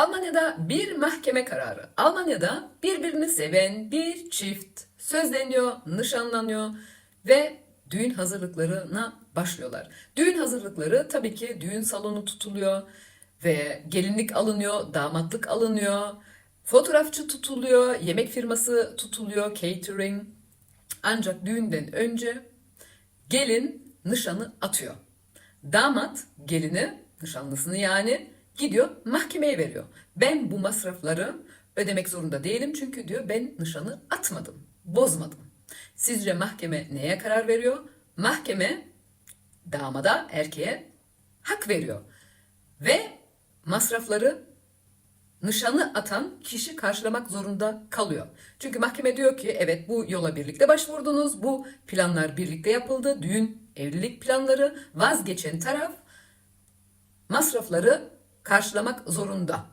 Almanya'da bir mahkeme kararı. Almanya'da birbirini seven bir çift sözleniyor, nişanlanıyor ve düğün hazırlıklarına başlıyorlar. Düğün hazırlıkları tabii ki düğün salonu tutuluyor ve gelinlik alınıyor, damatlık alınıyor, fotoğrafçı tutuluyor, yemek firması tutuluyor, catering. Ancak düğünden önce gelin nişanı atıyor. Damat gelini, nişanlısını yani gidiyor mahkemeye veriyor. Ben bu masrafları ödemek zorunda değilim çünkü diyor ben nişanı atmadım, bozmadım. Sizce mahkeme neye karar veriyor? Mahkeme damada erkeğe hak veriyor. Ve masrafları nişanı atan kişi karşılamak zorunda kalıyor. Çünkü mahkeme diyor ki evet bu yola birlikte başvurdunuz, bu planlar birlikte yapıldı, düğün, evlilik planları vazgeçen taraf masrafları karşılamak zorunda.